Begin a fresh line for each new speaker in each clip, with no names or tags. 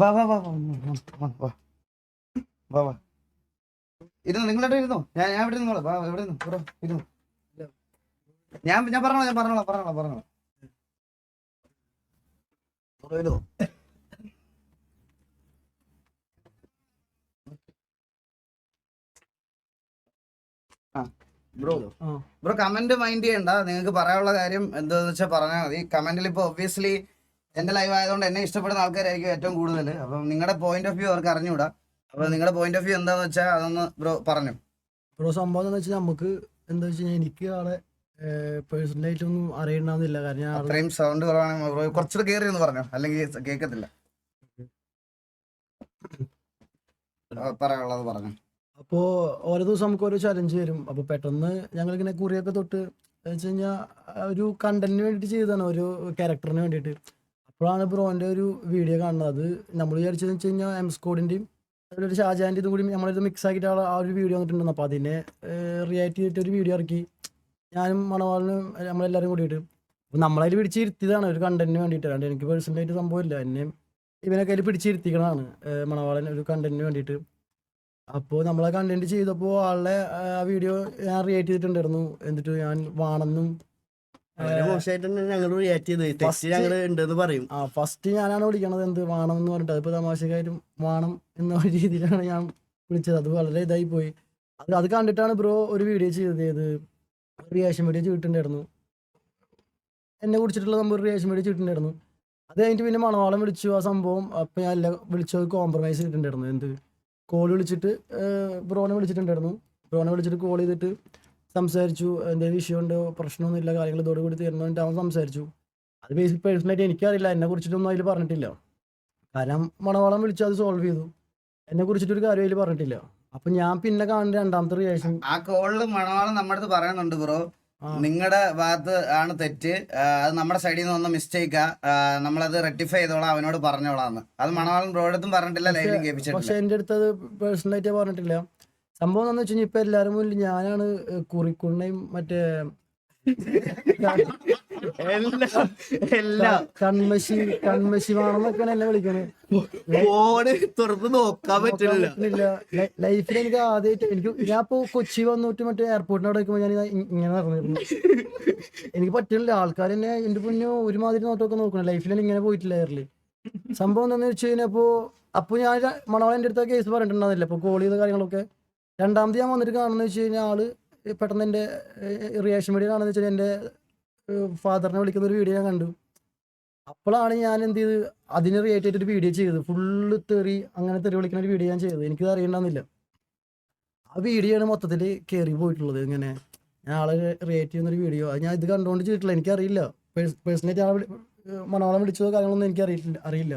വാ വാ വാ വാ വാ, വാ ഇരുന്നു നിങ്ങളെവിടെ ഇരുന്നു? ഞാൻ ഞാൻ ഇവിടെ നിന്നോളാം വാ എവിടെ നിന്നു ഇവിടെ ഇരുന്നു. ഞാൻ ഞാൻ പറഞ്ഞോളാം ഞാൻ പറഞ്ഞോളാം പറഞ്ഞോളാം പറഞ്ഞോളാം. ബ്രോ. ബ്രോ കമന്റ് മൈൻഡ് ചെയ്യണ്ട. നിങ്ങൾക്ക് പറയാനുള്ള കാര്യം എന്താന്ന് വെച്ചാൽ പറഞ്ഞാൽ മതി. കമന്റിൽ ഇപ്പൊ ഒബ്വിയസ്ലി എന്റെ ലൈവ് ആയതുകൊണ്ട് എന്നെ ഇഷ്ടപ്പെടുന്ന ആൾക്കാരായിരിക്കും ഏറ്റവും കൂടുതൽ അപ്പം നിങ്ങളുടെ പോയിന്റ് ഓഫ് വ്യൂ അവർക്ക് അറിഞ്ഞുകൂടാ അപ്പൊ നിങ്ങളുടെ പോയിന്റ് ഓഫ് വ്യൂ എന്താന്ന് വെച്ചാൽ അതൊന്ന് ബ്രോ പറഞ്ഞു.
ബ്രോ സംഭവം എന്താ വെച്ചാൽ നമുക്ക് എന്താ വെച്ച് കഴിഞ്ഞാൽ എനിക്ക് ആളെ പേഴ്സണലായിട്ടൊന്നും അറിയണമെന്നില്ല കാരണം
അത്രയും സൗണ്ട് കുറവാണെങ്കിൽ ബ്രോ കുറച്ചുകൂടെ കയറി എന്ന് പറഞ്ഞു അല്ലെങ്കിൽ കേൾക്കത്തില്ല പറയാനുള്ളത് പറഞ്ഞു.
അപ്പോൾ ഓരോ ദിവസം നമുക്ക് ഓരോ ചലഞ്ച് വരും. അപ്പോൾ പെട്ടെന്ന് ഞങ്ങളിങ്ങനെ കുറിയൊക്കെ തൊട്ട് വെച്ച് കഴിഞ്ഞാൽ ഒരു കണ്ടന്റിന് വേണ്ടിയിട്ട് ചെയ്തതാണ്. ഒരു ക്യാരക്ടറിന് വേണ്ടിയിട്ട്. അപ്പോഴാണ് ബ്രോന്റെ ഒരു വീഡിയോ കാണുന്നത്. അത് നമ്മൾ വിചാരിച്ചതെന്ന് വെച്ച് കഴിഞ്ഞാൽ എം സ്കോഡിന്റെയും അതിലൊരു ഷാജാന്റെ ഇതും കൂടി നമ്മളിത് മിക്സ് ആക്കിയിട്ട് ആ ഒരു വീഡിയോ വന്നിട്ടുണ്ടെന്ന്. അപ്പോൾ അതിനെ റിയാക്ട് ചെയ്തിട്ട് ഒരു വീഡിയോ ഇറക്കി. ഞാനും മണവാളിനും നമ്മളെല്ലാവരും കൂടിയിട്ട്. അപ്പോൾ നമ്മളതിൽ പിടിച്ചിരുത്തിയതാണ്. ഒരു കണ്ടന്റിന് വേണ്ടിയിട്ട്. അല്ലാണ്ട് എനിക്ക് പേഴ്സണലായിട്ട് സംഭവമില്ല. എന്നെ ഇവനൊക്കെ അതിൽ പിടിച്ചിരുത്തിക്കണതാണ്. മണവാളൻ ഒരു കണ്ടന്റിന് വേണ്ടിയിട്ട്. അപ്പോൾ നമ്മളെ കണ്ടന്റ് ചെയ്തപ്പോൾ ആളുടെ ആ വീഡിയോ ഞാൻ റിയേറ്റ് ചെയ്തിട്ടുണ്ടായിരുന്നു. എന്നിട്ട് ഞാൻ വാണെന്നും
ഞങ്ങൾ റിയാക്ട് ചെയ്ത്.
First-
തെറ്റ് ഞങ്ങൾ ഉണ്ടെന്ന് പറയും.
ആ ഫസ്റ്റ് ഞാനാണ് വിളിക്കണത് എന്ത് വാണം എന്ന് പറഞ്ഞിട്ട്. അതിപ്പോ തമാശക്കാരും വാണം എന്ന രീതിയിലാണ് ഞാൻ വിളിച്ചത്. അത് വളരെ ഇതായി പോയി. അത് അത് കണ്ടിട്ടാണ് ബ്രോ ഒരു വീഡിയോ ചെയ്തത്. ഏത്? റിയാക്ഷൻ വീഡിയോ ചെയ്തിട്ടുണ്ടായിരുന്നു എന്നെ കുറിച്ചിട്ടുള്ള നമ്പർ റിയാക്ഷൻ വീഡിയോ ചെയ്തിട്ടുണ്ടായിരുന്നു അത് കഴിഞ്ഞിട്ട് പിന്നെ മണവാളം വിളിച്ചു ആ സംഭവം. അപ്പം ഞാൻ എല്ലാം വിളിച്ചത് കോംപ്രമൈസ് ചെയ്തിട്ടുണ്ടായിരുന്നു. എന്ത്? കോൾ വിളിച്ചിട്ട് ബ്രോനെ വിളിച്ചിട്ടുണ്ടായിരുന്നു. ബ്രോനെ വിളിച്ചിട്ട് കോൾ ചെയ്തിട്ട് സംസാരിച്ചു. എന്തെങ്കിലും ഉണ്ട് പ്രശ്നമൊന്നുമില്ല കാര്യങ്ങൾ ഇതോട് കൂടി തീർന്നിട്ട് അവൻ സംസാരിച്ചു. അത് ബേസിക് പേഴ്സണലായിട്ട് എനിക്കറിയില്ല. എന്നെ കുറിച്ചിട്ടൊന്നും അതിൽ പറഞ്ഞിട്ടില്ല. കാരണം മണവാളം വിളിച്ചു അത് സോൾവ് ചെയ്തു. എന്നെ കുറിച്ചിട്ടൊരു കാര്യം അതിൽ പറഞ്ഞിട്ടില്ല. അപ്പൊ ഞാൻ പിന്നെ കാണുന്ന രണ്ടാമത്തെ റിയാക്ഷൻ
ആ കോളിൽ മണവാളം നമ്മുടെ അടുത്ത് പറയുന്നുണ്ട് ബ്രോ നിങ്ങളുടെ ഭാഗത്ത് ആണ് തെറ്റ്. അത് നമ്മുടെ സൈഡിൽ നിന്ന് വന്ന മിസ്റ്റേക്കാ നമ്മളത് റെക്ടിഫൈ ചെയ്തോളാം അവനോട് പറഞ്ഞോളാന്ന്. അത് മണവാളം ബ്രോയുടെ അടുത്തും പറഞ്ഞിട്ടില്ല ലൈവിലും
പക്ഷെ എന്റെ അടുത്ത് അത് പേഴ്സണലായിട്ട് പറഞ്ഞിട്ടില്ല. സംഭവം എന്താന്ന് വെച്ച് കഴിഞ്ഞാൽ ഇപ്പൊ എല്ലാരും മുന്നിൽ ഞാനാണ് കുറിക്കുണ്ണയും മറ്റേ
എല്ലാം എല്ലാം.
കൺമശി കൺമശി വേണമെന്നൊക്കെയാണ് എന്നെ വിളിക്കണത്
ഫോണ് തുറന്ന് നോക്കാൻ പറ്റില്ല.
ലൈഫിൽ എനിക്ക് ആദ്യമായിട്ട് എനിക്ക് ഞാൻ ഇപ്പോ കൊച്ചി വന്നിട്ട് മറ്റേ എയർപോർട്ടിന് അവിടെ നിൽക്കുമ്പോൾ ഞാൻ ഇങ്ങനെ നടന്നിരുന്നു. എനിക്ക് പറ്റില്ല ആൾക്കാർ എന്നെ എന്റെ പൊന്നു ഒരുമാതിരി നോട്ടൊക്കെ നോക്കണം. ലൈഫിൽ ഇങ്ങനെ പോയിട്ടില്ല ഏറിൽ. സംഭവം എന്താണെന്ന് വെച്ച് കഴിഞ്ഞപ്പോ അപ്പോൾ ഞാൻ ര- എന്റെ അടുത്ത് അടുത്ത കേസ് പറഞ്ഞിട്ടുണ്ടായിരുന്നില്ല? അപ്പൊ കോൾ ചെയ്ത കാര്യങ്ങളൊക്കെ? രണ്ടാമത് ഞാൻ വന്നിട്ട് കാണുന്നത് വെച്ച് കഴിഞ്ഞാൽ ആൾ പെട്ടെന്ന് എന്റെ റിയാക്ഷൻ വീഡിയോ കാണുന്നത് വെച്ചാൽ എന്റെ ഫാദറിനെ വിളിക്കുന്ന ഒരു വീഡിയോ ഞാൻ കണ്ടു. അപ്പോഴാണ് ഞാൻ എന്ത് ചെയ്ത് അതിന് റിയേറ്റ് ചെയ്തിട്ട് ഒരു വീഡിയോ ചെയ്തത്. ഫുള്ള് തെറി അങ്ങനെ തെറി വിളിക്കുന്ന ഒരു വീഡിയോ ഞാൻ ചെയ്തത്. എനിക്കത് അറിയണ്ടെന്നില്ല ആ വീഡിയോ ആണ് മൊത്തത്തിൽ കയറി പോയിട്ടുള്ളത്. ഇങ്ങനെ ഞാൻ ആളെ റിയേറ്റ് ചെയ്യുന്ന ഒരു വീഡിയോ ഞാൻ ഇത് കണ്ടുകൊണ്ട് ചെയ്തിട്ടില്ല. എനിക്കറിയില്ല. പേഴ്സണലായിട്ട് ആളെ മണവാളം വിളിച്ചതോ കാര്യങ്ങളൊന്നും എനിക്ക് അറിയില്ല. അറിയില്ല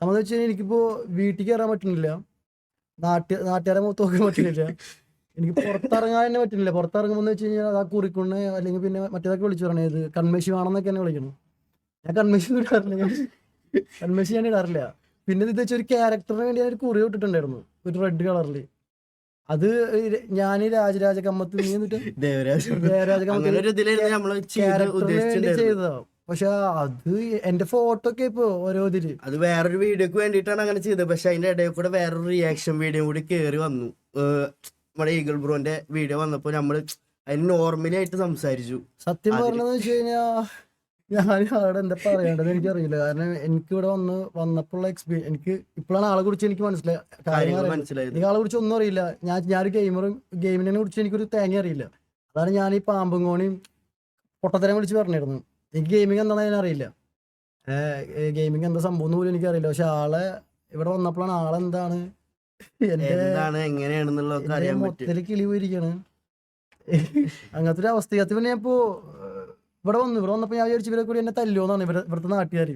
സംബന്ധിച്ച് കഴിഞ്ഞാൽ എനിക്കിപ്പോൾ വീട്ടിൽ കയറാൻ പറ്റുന്നില്ല. നാട്ട് നാട്ടുകാരെ മുഖത്ത് പറ്റില്ല എനിക്ക് പുറത്തിറങ്ങാൻ തന്നെ പറ്റുന്നില്ല പുറത്തിറങ്ങുമ്പോൾ വെച്ച് കഴിഞ്ഞാൽ അതാ കുറിക്കൊണ്ട് അല്ലെങ്കിൽ പിന്നെ മറ്റേതൊക്കെ വിളിച്ചു പറഞ്ഞത് ഇത് കൺമേശി വേണമെന്നൊക്കെ എന്നെ വിളിക്കണം. ഞാൻ കൺമേശി ഇടാറില്ല. കൺമേശി ഞാൻ ഇടാറില്ല. പിന്നെ ഇത് വെച്ചാൽ ഒരു ക്യാരക്ടറിന് വേണ്ടി ഞാൻ ഒരു കുറി ഇട്ടിട്ടുണ്ടായിരുന്നു ഒരു റെഡ് കളറിൽ അത് ഞാൻ രാജരാജ കമ്മത്ത്
ദേവരാജ് ചെയ്ത്
ക്യാരക്ടറിന് വേണ്ടി
ഉദ്ദേശിച്ചിട്ടുണ്ടായിരുന്നു
ചെയ്തതാ പക്ഷെ അത് എന്റെ ഫോട്ടോ ഒക്കെ ഇപ്പൊ ഓരോ ഇതിൽ
അത് വേറൊരു വീഡിയോക്ക് വേണ്ടിട്ടാണ് അങ്ങനെ ചെയ്തത്. പക്ഷെ അതിന്റെ ഇടയിൽ കൂടെ വേറൊരു റിയാക്ഷൻ വീഡിയോ കൂടി കേറി വന്നു. നമ്മുടെ ഈഗിൾ ബ്രോന്റെ വീഡിയോ വന്നപ്പോ നമ്മൾ അതിന് നോർമലി ആയിട്ട് സംസാരിച്ചു.
സത്യം പറഞ്ഞതെന്ന് വെച്ച് കഴിഞ്ഞാ ഞാൻ ആളെ എന്താ പറയേണ്ടത് എനിക്കറിയില്ല. കാരണം എനിക്ക് ഇവിടെ വന്ന് വന്നപ്പോഴുള്ള എക്സ്പീരിയൻസ് എനിക്ക് ഇപ്പോഴാണ് ആളെ കുറിച്ച് എനിക്ക് മനസ്സിലായി കാര്യങ്ങൾ
മനസ്സിലായി
അറിയുന്നത്. എനിക്ക് ആളെ കുറിച്ച് ഒന്നും അറിയില്ല. ഞാൻ ഞാനൊരു ഗെയിമറും ഗെയിമിനെ കുറിച്ച് എനിക്കൊരു തേങ്ങ അറിയില്ല. അതാണ് ഞാൻ ഈ പാമ്പും കോണിയും പൊട്ടത്തരം വിളിച്ച് പറഞ്ഞിരുന്നു എനിക്ക് ഗെയിമിംഗ് എന്താണെന്ന് ഞാൻ അറിയില്ല. ഗെയിമിംഗ് എന്താ സംഭവം എന്ന് പോലും എനിക്കറിയില്ല പക്ഷെ ആളെ ഇവിടെ വന്നപ്പോഴാണ് ആളെന്താണ്
എന്താണ് എങ്ങനെയാണെന്നുള്ളതൊക്കെ അറിയാൻ
മൊത്തത്തിൽ കിളി പോയിരിക്കാണ്. അങ്ങനത്തെ ഒരു അവസ്ഥ. പിന്നെ ഞാൻ ഇപ്പോ ഇവിടെ വന്നു. ഇവിടെ വന്നപ്പോ ഞാൻ വിചാരിച്ചു ഇവരെ കൂടി എന്നെ തല്ലുവെന്നാണ് ഇവരെ ഇവിടുത്തെ നാട്ടുകാർ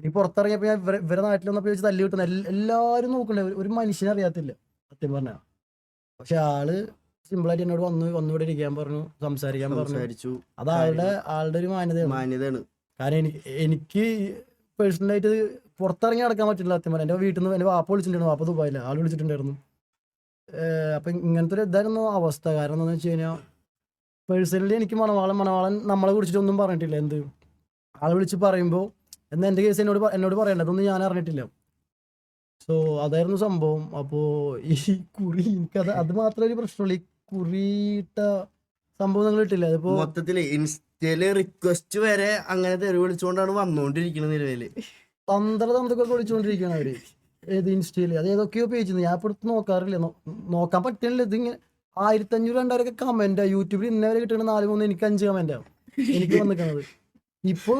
ഇനി പുറത്തിറങ്ങിയപ്പോ ഞാൻ ഇവരെ നാട്ടിൽ വന്നപ്പോ ചോദിച്ചു തല്ലി കിട്ടുന്ന എല്ലാവരും നോക്കണ്ടേ? ഒരു മനുഷ്യനെ അറിയാത്തില്ല. സത്യം പറഞ്ഞ. പക്ഷെ ആൾ സിമ്പിളായിട്ട് എന്നോട് വന്നു വന്നു ഇവിടെ ഇരിക്കാൻ പറഞ്ഞു സംസാരിക്കാൻ പറഞ്ഞു. അത് ആളുടെ ആളുടെ ഒരു മാന്യതയാണ്.
മാന്യതയാണ്.
കാരണം എനിക്ക് എനിക്ക് പേഴ്സണലായിട്ട് പുറത്തിറങ്ങി നടക്കാൻ പറ്റില്ല സത്യം പറഞ്ഞാൽ എന്റെ വീട്ടിൽ നിന്ന് എന്റെ വാപ്പ വിളിച്ചിട്ടുണ്ടായിരുന്നു വാപ്പ ദുബായില്ല ആൾ വിളിച്ചിട്ടുണ്ടായിരുന്നു. അപ്പൊ ഇങ്ങനത്തെ ഒരു ഇതായിരുന്നു അവസ്ഥ. കാരണം എന്താണെന്ന് വെച്ച് കഴിഞ്ഞാൽ പേഴ്സണലി എനിക്ക് മണവാളൻ മണവാളൻ നമ്മളെ കുറിച്ചിട്ടൊന്നും പറഞ്ഞിട്ടില്ല. എന്ത്? ആൾ വിളിച്ച് പറയുമ്പോൾ എന്നാൽ എന്റെ കേസ് എന്നോട് എന്നോട് പറയണ്ട. അതൊന്നും ഞാൻ അറിഞ്ഞിട്ടില്ല. സോ അതായിരുന്നു സംഭവം. അപ്പോ ഈ കുറി എനിക്കത് അത് മാത്രമേ ഒരു പ്രശ്നമുള്ളൂ. ഈ കുറിയിട്ട സംഭവം നിങ്ങൾ ഇട്ടില്ല അതിപ്പോ
മൊത്തത്തിൽ ഇൻസ്റ്റയിൽ റിക്വസ്റ്റ് വരെ അങ്ങനെ തെറി വിളിച്ചുകൊണ്ടാണ് വന്നുകൊണ്ടിരിക്കുന്നത്
നിലവിൽ. തന്ത്രതന്ത്രക്കൊക്കെ വിളിച്ചുകൊണ്ടിരിക്കുകയാണ് അവർ. ഏത് ഇൻസ്റ്റയിൽ? അത് ഏതൊക്കെയോ പേജ് ഞാൻ ഇപ്പൊ എടുത്ത് നോക്കാറില്ല. നോക്കാൻ പറ്റണില്ല. ഇത് ഇങ്ങനെ ആയിരത്തി അഞ്ഞൂറ് രണ്ടായിരം ഒക്കെ കമന്റ് യൂട്യൂബിൽ ഇന്നേ വരെ കിട്ടണ നാല് മൂന്ന് എനിക്ക് അഞ്ച് കമന്റ് എനിക്ക് വന്നിക്കണത്. ഇപ്പൊ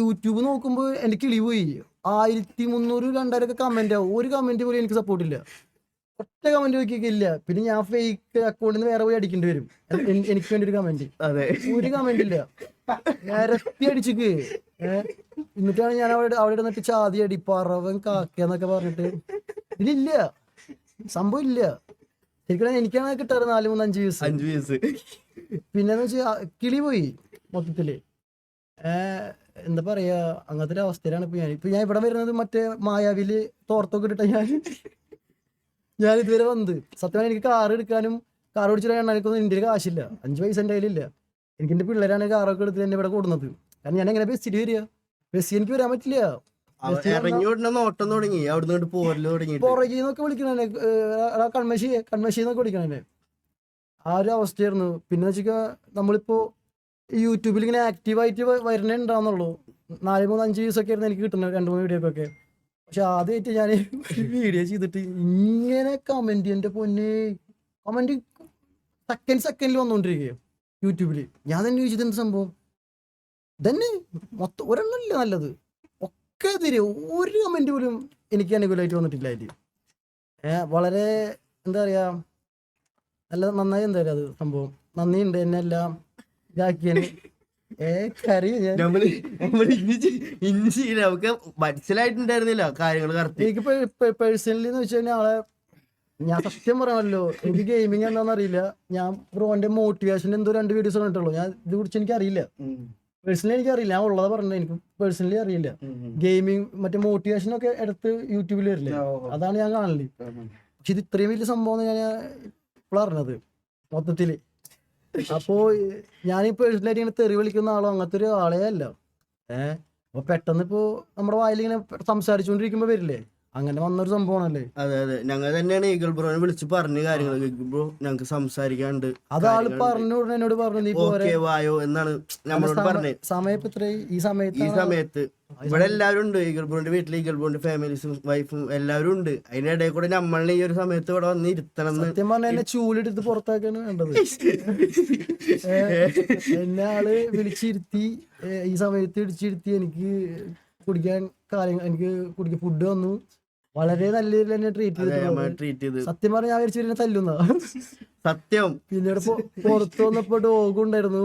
യൂട്യൂബ് നോക്കുമ്പോ എനിക്ക് കിളി പോയി. ആയിരത്തി മുന്നൂറ് രണ്ടായിരം ഒക്കെ കമന്റ് ആവും ഒരു കമന്റ് പോലും എനിക്ക് സപ്പോർട്ട് ഇല്ല. ഒറ്റ കമന്റ് നോക്കിയില്ല പിന്നെ ഞാൻ ഫേക്ക് അക്കൗണ്ടിൽ നിന്ന് വേറെ പോയി അടിക്കേണ്ടി വരും. എനിക്ക് വേണ്ടി ഒരു കമന്റ്
അതെ.
ഒരു കമന്റ് ഇല്ല. നിരത്തി അടിച്ചിക്ക്. എന്നിട്ടാണ് ഞാൻ അവിടെ അവിടെ നിന്നിട്ട് ചാതി അടി പറവൻ കാക്കന്നൊക്കെ പറഞ്ഞിട്ട്. ഇതിലില്ല. സംഭവം ഇല്ല. ശരിക്കും എനിക്കാണ് കിട്ടാറ് നാല് മൂന്ന് അഞ്ച് വ്യൂസ്
അഞ്ച് വയസ്സ്
പിന്നെന്ന് വെച്ചാൽ കിളി പോയി മൊത്തത്തിൽ. എന്താ പറയാ അങ്ങനത്തെ ഒരു അവസ്ഥയിലാണ് ഇപ്പൊ ഞാൻ ഇപ്പൊ ഞാൻ ഇവിടെ വരുന്നത് മറ്റേ മായാവിൽ തോർത്തൊക്കെ ഇട്ടിട്ട ഞാൻ. ഞാൻ ഇതുവരെ വന്നത്. സത്യമായി എനിക്ക് കാർ എടുക്കാനും കാർ ഓടിച്ചിട്ട് എണ്ണാനൊന്നും എന്റെ കാശില്ല അഞ്ച് പൈസ എന്റെ കയ്യിലില്ല. എനിക്ക് എന്റെ പിള്ളേരാണ് കാറൊക്കെ എടുത്ത് എന്നെ ഇവിടെ കൂടുന്നത് കാരണം ഞാൻ എങ്ങനെ ബസ്സിൽ വരിക? ബസ്സിൽ എനിക്ക് വരാൻ പറ്റില്ല.
നോട്ടം തുടങ്ങി. അവിടുന്ന് പോരൽ തുടങ്ങിയിട്ട്.
പുറകിൽ നിന്നൊക്കെ വിളിക്കണേ കൺമശി കൺമശി എന്നൊക്കെ വിളിക്കണേ ആ ഒരു അവസ്ഥയായിരുന്നു. പിന്നെ വെച്ചാൽ നമ്മളിപ്പോ യൂട്യൂബിൽ ഇങ്ങനെ ആക്റ്റീവായിട്ട് വരണേ ഉണ്ടാവുന്നുള്ളൂ. നാല് മൂന്ന് അഞ്ച് വ്യൂസ് ഒക്കെ ആയിരുന്നു എനിക്ക് കിട്ടുന്നത്. രണ്ട് മൂന്ന് വീഡിയോ ഒക്കെ. പക്ഷെ ആദ്യമായിട്ട് ഞാൻ വീഡിയോ ചെയ്തിട്ട് ഇങ്ങനെ കമന്റ് എന്റെ പൊന്നെ കമന്റ് സെക്കൻഡ് സെക്കൻഡിൽ വന്നുകൊണ്ടിരിക്കുക യൂട്യൂബിൽ ഞാൻ തന്നെ ചോദിച്ചത് എന്ത് സംഭവം? തന്നെ മൊത്തം ഒരെണ്ണമല്ല നല്ലത്? ഒക്കെ എതിരെ ഒരു കമന്റ് പോലും എനിക്ക് അനുകൂലമായിട്ട് വന്നിട്ടില്ല അതിൽ വളരെ എന്താ പറയാ നല്ല നന്നായി എന്താ പറയുക അത് സംഭവം. നന്ദിയുണ്ട് എന്നെ എല്ലാം ഇതാക്കിയതിന്. ഏ കരയും ഞാൻ
നമ്മൾ നമ്മൾ ഇഞ്ചി ഇഞ്ചി നമുക്ക് മനസ്സിലായിട്ടുണ്ടായിരുന്നില്ല കാര്യങ്ങൾ കറക്റ്റ്
എനിക്ക് പേഴ്സണലി എന്ന് വെച്ച് കഴിഞ്ഞാൽ ആളെ ഞാൻ സത്യം പറയാമല്ലോ എനിക്ക് ഗെയിമിങ് എന്താണെന്ന് അറിയില്ല. ഞാൻ ബ്രോന്റെ മോട്ടിവേഷൻ എന്തോ രണ്ട് വീഡിയോസ് കണ്ടിട്ടുള്ളൂ. ഞാൻ ഇത് കുറിച്ച് എനിക്ക് അറിയില്ല. പേഴ്സണലി എനിക്ക് അറിയില്ല. ഞാൻ ഉള്ളത് പറഞ്ഞത്. എനിക്ക് പേഴ്സണലി അറിയില്ല. ഗെയിമിങ് മറ്റേ മോട്ടിവേഷൻ ഒക്കെ എടുത്ത് യൂട്യൂബിൽ വരില്ലേ? അതാണ് ഞാൻ കാണൽ. പക്ഷെ ഇത് ഇത്രയും വലിയ സംഭവം ഞാൻ ഇപ്പോൾ അറിഞ്ഞത് മൊത്തത്തിൽ. അപ്പോ ഞാൻ പേഴ്സണലായിട്ട് തെറി വിളിക്കുന്ന ആളോ അങ്ങനത്തെ ഒരു ആളേ അല്ല. ഏഹ് അപ്പൊ പെട്ടെന്ന് ഇപ്പോ നമ്മുടെ വായിൽ ഇങ്ങനെ സംസാരിച്ചുകൊണ്ടിരിക്കുമ്പോ വരില്ലേ? അങ്ങനെ വന്നൊരു സംഭവമാണല്ലേ?
അതെ അതെ. ഞങ്ങൾ തന്നെയാണ് ഈഗിൾ ബ്രോനെ വിളിച്ച് പറഞ്ഞ കാര്യങ്ങൾ. ഈഗിൾ ബ്രോ ഞങ്ങൾക്ക് സംസാരിക്കാണ്ട്
അത് ആൾ പറഞ്ഞു ഉടനെ എന്നോട് പറഞ്ഞു നീ
ഓക്കെ വായോ എന്നാണ് നമ്മളോട് പറഞ്ഞത്
സമയം എത്ര ഈ സമയത്ത്
ഈ സമയത്ത്. ഇവിടെ എല്ലാവരും ഉണ്ട്. ഈഗിൾ ബ്രോന്റെ വീട്ടിൽ ഈഗിൾ ബ്രോന്റെ ഫാമിലീസും വൈഫും എല്ലാവരും ഉണ്ട്. അതിന്റെ ഇടയിൽ കൂടെ നമ്മളെ ഈ ഒരു സമയത്ത് ഇവിടെ വന്ന് ഇരുത്തണം
സത്യം പറഞ്ഞ എന്നെ ചൂലെടുത്ത് പുറത്താക്കാണ് വേണ്ടത്. എന്നെ ആൾ വിളിച്ചിരുത്തി. ഈ സമയത്ത് ഇടിച്ചിരുത്തി എനിക്ക് കുടിക്കാൻ കാര്യങ്ങൾ എനിക്ക് കുടിക്കാൻ ഫുഡ് വന്നു വളരെ നല്ല രീതിയിൽ തന്നെ ട്രീറ്റ്
ട്രീറ്റ് ചെയ്ത്.
സത്യം പറഞ്ഞ ഞാൻ വിചാരിച്ചു തല്ലുന്ന
സത്യം.
പിന്നീട് പുറത്തു വന്നപ്പോ ഡോഗ് ഉണ്ടായിരുന്നു.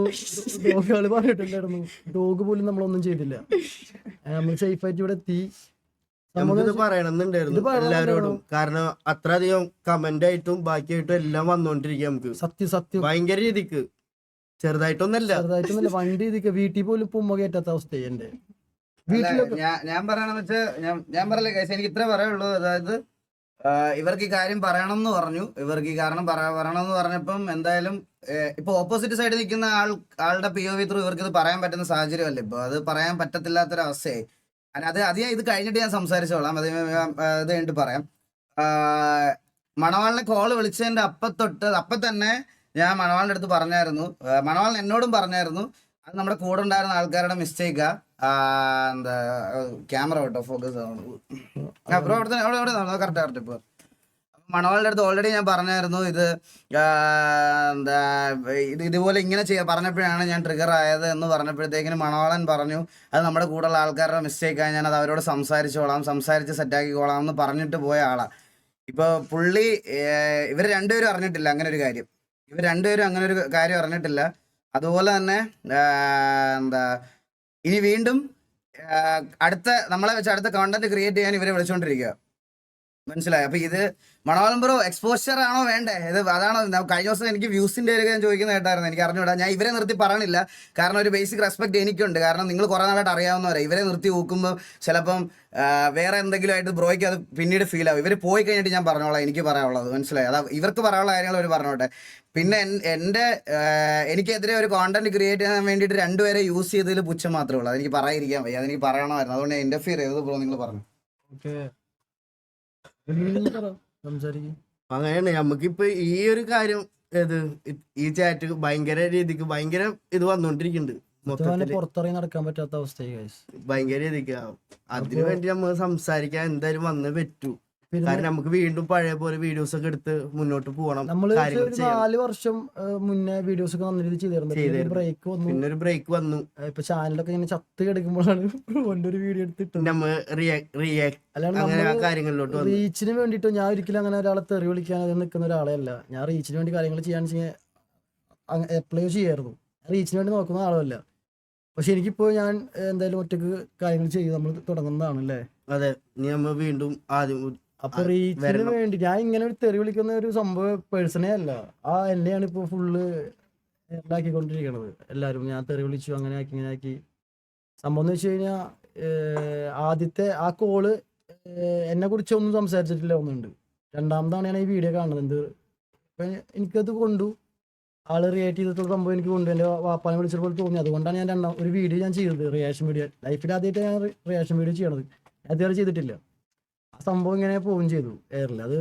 ഡോഗുകൾ പറഞ്ഞിട്ടുണ്ടായിരുന്നു. ഡോഗ് പോലും നമ്മളൊന്നും ചെയ്തില്ല. നമ്മൾ സേഫ് ആയിട്ട് ഇവിടെ എത്തി.
നമുക്കിത് പറയണമെന്നുണ്ടായിരുന്നു എല്ലാവരോടും കാരണം അത്ര അധികം കമന്റ് ആയിട്ടും ബാക്കിയായിട്ടും എല്ലാം വന്നോണ്ടിരിക്കുക നമുക്ക്.
സത്യം സത്യം.
ഭയങ്കര രീതിക്ക്. ചെറുതായിട്ടൊന്നല്ല.
ചെറുതായിട്ടൊന്നല്ല വണ്ടി രീതിക്ക് വീട്ടിൽ പോലും പുമ്മ കയറ്റാത്ത
അവസ്ഥയുണ്ട്
വീട്ടിലൊക്കെ
ഞാൻ പറയണെന്ന് വെച്ചാൽ ഞാൻ പറയല കേസ് എനിക്ക് ഇത്ര പറയുള്ളൂ. അതായത് ഇവർക്ക് ഈ കാര്യം പറയണം എന്ന് പറഞ്ഞു. ഇവർക്ക് ഈ കാരണം പറ- പറയണം എന്ന് പറഞ്ഞപ്പം എന്തായാലും ഇപ്പൊ ഓപ്പോസിറ്റ് സൈഡിൽ നിൽക്കുന്ന ആൾ ആളുടെ പി ഒ വി ത്രൂ ഇവർക്ക് ഇത് പറയാൻ പറ്റുന്ന സാഹചര്യമല്ല? ഇപ്പൊ അത് പറയാൻ പറ്റത്തില്ലാത്തൊരവസ്ഥയായി. അല്ല, അത് അത് ഇത് കഴിഞ്ഞിട്ട് ഞാൻ സംസാരിച്ചോളാം. അത് ഇത് കഴിഞ്ഞിട്ട് പറയാം. മണവാളിനെ കോൾ വിളിച്ചതിന്റെ അപ്പത്തൊട്ട് അപ്പം അപ്പൊ തന്നെ ഞാൻ മണവാളിന്റെ അടുത്ത് പറഞ്ഞായിരുന്നു. മണവാളിന് മണവാളൻ എന്നോടും പറഞ്ഞായിരുന്നു. അത് നമ്മുടെ കൂടെ ഉണ്ടായിരുന്ന ആൾക്കാരുടെ മിസ്റ്റേക്കാ ക്യാമറ കേട്ടോ ഫോക്കസ് അവിടെ കറക്റ്റ് കറക്റ്റ് ഇപ്പോൾ മണവാളിന്റെ അടുത്ത് ഓൾറെഡി ഞാൻ പറഞ്ഞായിരുന്നു ഇത് എന്താ ഇത് ഇതുപോലെ ഇങ്ങനെ ചെയ്യാൻ പറഞ്ഞപ്പോഴാണ് ഞാൻ ട്രിഗർ ആയത് എന്ന് പറഞ്ഞപ്പോഴത്തേക്കിന് മണവാളൻ പറഞ്ഞു അത് നമ്മുടെ കൂടെയുള്ള ആൾക്കാരുടെ മിസ്റ്റേക്കാണ് ഞാൻ അത് അവരോട് സംസാരിച്ചോളാം സംസാരിച്ച് സെറ്റാക്കിക്കോളാം എന്ന് പറഞ്ഞിട്ട് പോയ ആളാ. ഇപ്പൊ പുള്ളി ഇവർ രണ്ടുപേരും അറിഞ്ഞിട്ടില്ല അങ്ങനെ ഒരു കാര്യം. ഇവർ രണ്ടുപേരും അങ്ങനെ ഒരു കാര്യം അറിഞ്ഞിട്ടില്ല. അതുപോലെ തന്നെ എന്താ ഇനി വീണ്ടും അടുത്ത നമ്മളെ വെച്ച് അടുത്ത കണ്ടന്റ് ക്രിയേറ്റ് ചെയ്യാൻ ഇവരെ വിളിച്ചോണ്ടിരിക്കുക. മനസ്സിലായി. അപ്പൊ ഇത് മണവാളം ബ്രോ എക്സ്പോഷർ ആണോ വേണ്ടേ? ഇത് അതാണോ? കഴിഞ്ഞ ദിവസം എനിക്ക് വ്യൂസിന്റെ ഒരു ഞാൻ ചോദിക്കുന്ന കേട്ടായിരുന്നു. എനിക്ക് അറിഞ്ഞൂടാ. ഞാൻ ഇവരെ നിർത്തി പറയണില്ല കാരണം ഒരു ബേസിക് റെസ്പെക്ട് എനിക്കുണ്ട്. കാരണം നിങ്ങൾ കുറെ നാളായിട്ട് അറിയാവുന്നവരെ. ഇവരെ നിർത്തി നോക്കുമ്പോൾ ചിലപ്പം വേറെ എന്തെങ്കിലും ആയിട്ട് ബ്രോയ്ക്ക് അത് പിന്നീട് ഫീൽ ആവും. ഇവർ പോയി കഴിഞ്ഞിട്ട് ഞാൻ പറഞ്ഞോളാം. എനിക്ക് പറയാനുള്ളത്. മനസ്സിലായി? അതാ ഇവർക്ക് പറയാനുള്ള കാര്യങ്ങൾ അവർ പറഞ്ഞോട്ടെ. പിന്നെ എൻ- എന്റെ എനിക്കെതിരെ ഒരു കോണ്ടന്റ് ക്രിയേറ്റ് ചെയ്യാൻ വേണ്ടിയിട്ട് രണ്ടുപേരെ യൂസ് ചെയ്തതിൽ പുച്ഛം മാത്രമേ ഉള്ളൂ. അതെനിക്ക് പറയാതിരിക്കാൻ വയ്യ. അതെനിക്ക് പറയണമായിരുന്നു. അതുകൊണ്ട് ഇന്റർഫിയർ ചെയ്തത് ബ്രോ നിങ്ങൾ പറഞ്ഞു
ഓക്കെ നീ പറ, സംസാരിക്ക്
അങ്ങനെയാണ്. നമുക്കിപ്പോ ഈ ഒരു കാര്യം ഏത്? ഈ ചാറ്റ് ഭയങ്കര രീതിക്ക് ഭയങ്കര ഇത് വന്നോണ്ടിരിക്കുന്നുണ്ട്
പുറത്തിറങ്ങി നടക്കാൻ പറ്റാത്ത അവസ്ഥയായി
ഭയങ്കര രീതിക്ക്. അതിനു വേണ്ടി നമ്മൾ സംസാരിക്കാൻ എന്തായാലും വന്നേ പറ്റൂ. കാരണം നമുക്ക് വീണ്ടും പഴയ പോലെ വീഡിയോസ് ഒക്കെ എടുത്ത് മുന്നോട്ട് പോകണം നമ്മൾ
നാല് വർഷം മുന്നേ വീഡിയോസ് ഒക്കെ രീതിയിൽ ചെയ്തിരുന്നു. ബ്രേക്ക് വന്നു.
പിന്നെ ഒരു ബ്രേക്ക് വന്നു.
ഇപ്പൊ ചാനലൊക്കെ ഇങ്ങനെ ചത്ത് കിടക്കുമ്പോഴാണ് ഒരു വീഡിയോ എടുത്തിട്ട്
നമ്മൾ കാര്യങ്ങളിലോട്ട്
റീച്ചിന് വേണ്ടിയിട്ട് ഞാൻ ഒരിക്കലും അങ്ങനെ ഒരാളെ തെറി വിളിക്കാൻ നിൽക്കുന്ന ഒരാളെയല്ല. ഞാൻ റീച്ചിന് വേണ്ടി കാര്യങ്ങൾ ചെയ്യാൻ എപ്ലൈ ചെയ്യായിരുന്നു. റീച്ചിന് വേണ്ടി നോക്കുന്ന ആളല്ല. പക്ഷെ എനിക്കിപ്പോ ഞാൻ എന്തായാലും ഒറ്റയ്ക്ക് കാര്യങ്ങൾ ചെയ്ത് നമ്മൾ തുടങ്ങുന്നതാണ് അല്ലേ
അതെ. ഇനി നമ്മൾ വീണ്ടും ആദ്യം
അപ്പൊ റീച്ചിന് വേണ്ടി ഞാൻ ഇങ്ങനെ ഒരു തെറി വിളിക്കുന്ന ഒരു സംഭവ പേഴ്സണേ അല്ല. ആ എന്നെയാണ് ഇപ്പൊ ഫുള്ള് ഉണ്ടാക്കിക്കൊണ്ടിരിക്കണത് എല്ലാരും ഞാൻ തെറി വിളിച്ചു അങ്ങനെ ആക്കി ഇങ്ങനെ ആക്കി. സംഭവം എന്ന് വെച്ച് കഴിഞ്ഞാൽ ആദ്യത്തെ ആ കോൾ എന്നെ കുറിച്ച് ഒന്നും സംസാരിച്ചിട്ടില്ല ഒന്നുണ്ട് രണ്ടാമതാണ് ഞാൻ ഈ വീഡിയോ കാണുന്നത്. എന്ത് എനിക്കത് കൊണ്ടു. ആൾ റിയാക്ട് ചെയ്തിട്ടുള്ള സംഭവം എനിക്ക് കൊണ്ടു. എന്റെ വാപ്പാനെ വിളിച്ചത് പോലെ തോന്നി. അതുകൊണ്ടാണ് ഞാൻ രണ്ടാം ഒരു വീഡിയോ ഞാൻ ചെയ്തത്. റിയാക്ഷൻ വീഡിയോ ലൈഫിൽ ആദ്യമായിട്ട് ഞാൻ റിയാക്ഷൻ വീഡിയോ ചെയ്യണത്. അതുവരെ ചെയ്തിട്ടില്ല. സംഭവം ഇങ്ങനെ പോവുകയും ചെയ്തു. എയറിൽ അത്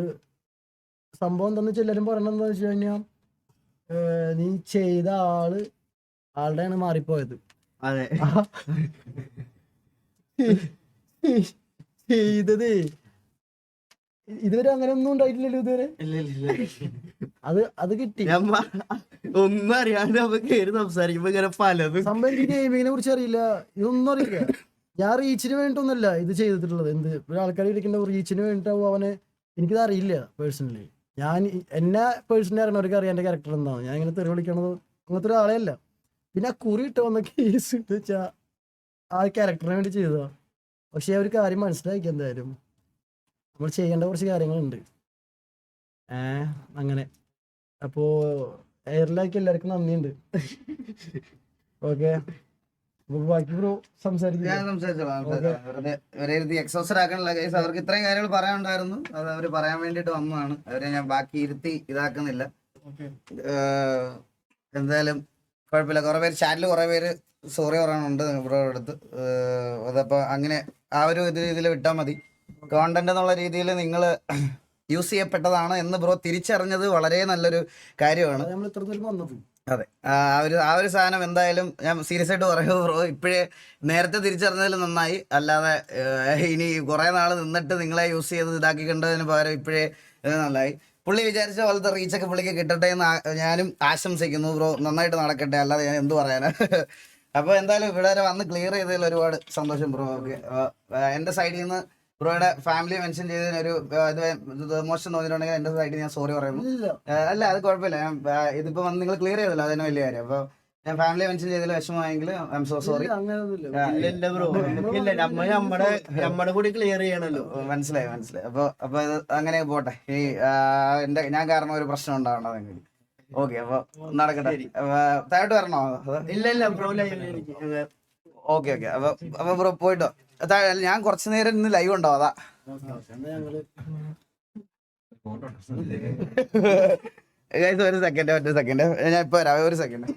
സംഭവം എന്താന്ന് വെച്ചാൽ എല്ലാവരും പറയണത് എന്താ വെച്ച് കഴിഞ്ഞാൽ നീ ചെയ്ത ആൾ ആളുടെയാണ് മാറിപ്പോയത്.
അതെ.
ചെയ്തത്. ഇതുവരെ അങ്ങനെ ഒന്നും ഉണ്ടായിട്ടില്ലല്ലോ ഇതുവരെ. അത് അത് കിട്ടി.
ഒന്നും അറിയാണ്ട് കേറി സംസാരിക്കുമ്പോ ഇങ്ങനെ പലതും
സംഭവം എനിക്ക് ഗെയിമിങ്ങിനെ കുറിച്ച് അറിയില്ല. ഇതൊന്നും അറിയില്ല. ഞാൻ റീച്ചിന് വേണ്ടിയിട്ടൊന്നല്ല ഇത് ചെയ്തിട്ടുള്ളത്. എന്ത്? ഒരു ആൾക്കാർ ഇരിക്കുന്ന റീച്ചിന് വേണ്ടിയിട്ടാവും അവന്. എനിക്കിത് അറിയില്ല പേഴ്സണലി ഞാൻ എന്നെ പേഴ്സണലി അറിയണവർക്ക് അറിയാം എന്റെ ക്യാരക്ടർ എന്താണ് ഞാൻ ഇങ്ങനെ തെറി വിളിക്കണത് അങ്ങനത്തെ ഒരാളെ അല്ല പിന്നെ ആ കുറി ഇട്ട് വന്ന കേസ് എന്ന് വെച്ചാ ആ ക്യാരക്ടറിന് വേണ്ടി ചെയ്തതാ. പക്ഷെ ഒരു കാര്യം മനസ്സിലാക്കി എന്തായാലും. നമ്മൾ ചെയ്യേണ്ട കുറച്ച് കാര്യങ്ങളുണ്ട്. ഏ അങ്ങനെ. അപ്പോ എയർലൈക്ക് എല്ലാവർക്കും നന്ദിയുണ്ട്. ഓക്കെ
കേസ് അവർക്ക് ഇത്രയും കാര്യങ്ങൾ പറയാനുണ്ടായിരുന്നു. അത് അവർ പറയാൻ വേണ്ടിട്ട് വന്നതാണ്. അവരെ ഞാൻ ബാക്കി ഇരുത്തി ഇതാക്കുന്നില്ല. എന്തായാലും കുഴപ്പമില്ല. കുറെ പേര് ചാറ്റിൽ കുറെ പേര് സോറി പറയാനുണ്ട് ഇവിടെ അടുത്ത്. അതപ്പോ അങ്ങനെ ആ ഒരു ഇത് രീതിയിൽ വിട്ടാൽ മതി. കോണ്ടന്റ് എന്നുള്ള രീതിയിൽ നിങ്ങൾ യൂസ് ചെയ്യപ്പെട്ടതാണ് എന്ന് ബ്രോ തിരിച്ചറിഞ്ഞത് വളരെ നല്ലൊരു കാര്യമാണ്.
നമ്മൾ ഇത്ര ദൂരം വന്നത്.
അതെ. ആ ഒരു ആ ഒരു സാധനം എന്തായാലും ഞാൻ സീരിയസ് ആയിട്ട് പറയുമോ ബ്രോ ഇപ്പോഴേ നേരത്തെ തിരിച്ചറിഞ്ഞതിൽ നന്നായി. അല്ലാതെ ഇനി കുറേ നാൾ നിന്നിട്ട് നിങ്ങളെ യൂസ് ചെയ്ത് ഇതാക്കി കണ്ടതിന് പകരം ഇപ്പോഴേ ഇത് നന്നായി. പുള്ളി വിചാരിച്ച പോലത്തെ റീച്ചൊക്കെ പുള്ളിക്ക് കിട്ടട്ടെ എന്ന് ഞാനും ആശംസിക്കുന്നു ബ്രോ നന്നായിട്ട് നടക്കട്ടെ. അല്ലാതെ ഞാൻ എന്ത് പറയാനാ? അപ്പോൾ എന്തായാലും ഇവിടെ വന്ന് ക്ലിയർ ചെയ്തതിൽ ഒരുപാട് സന്തോഷം ബ്രോ ഓക്കെ. എന്റെ സൈഡിൽ നിന്ന് ബ്രോയുടെ ഫാമിലി മെൻഷൻ ചെയ്തതിന് ഒരു ഇത് മോശം തോന്നിയിട്ടുണ്ടെങ്കിൽ എന്റെ സൈഡിൽ ഞാൻ സോറി പറയുന്നു.
ഇല്ല.
അല്ല അത് കുഴപ്പമില്ല. ഞാൻ ഇതിപ്പോ വന്ന് നിങ്ങൾ ക്ലിയർ ചെയ്തല്ലോ അതന്നെ വലിയ കാര്യം. അപ്പൊ ഞാൻ ഫാമിലി മെൻഷൻ ചെയ്തതിൽ വിഷമമായെങ്കിൽ ഐ എം സോ സോറി
ഇല്ല,
ഇല്ല ബ്രോ നമ്മടെ നമ്മടെ കൂടി ക്ലിയർ ചെയ്യണല്ലോ.
മനസ്സിലായി മനസ്സിലായി. അപ്പൊ അപ്പൊ ഇത് അങ്ങനെ പോട്ടെ. ഈ എന്റെ ഞാൻ കാരണം ഒരു പ്രശ്നം ഉണ്ടാവണ്ടെങ്കിൽ ഓക്കെ അപ്പൊ നടക്കട്ടെ. താഴോട്ട് വരണോ?
ഇല്ല ഇല്ല ബ്രോ
ഓക്കെ ഓക്കെ അപ്പൊ അപ്പൊ ബ്രോ പോയിട്ടോ അല്ല, ഞാൻ കുറച്ചു നേരം ഇന്ന് ലൈവ് ഉണ്ടോ അതാ. ഒരു സെക്കൻഡ് ഒരു സെക്കൻഡ് ഞാൻ ഇപ്പൊ വരാം ഒരു സെക്കൻഡ്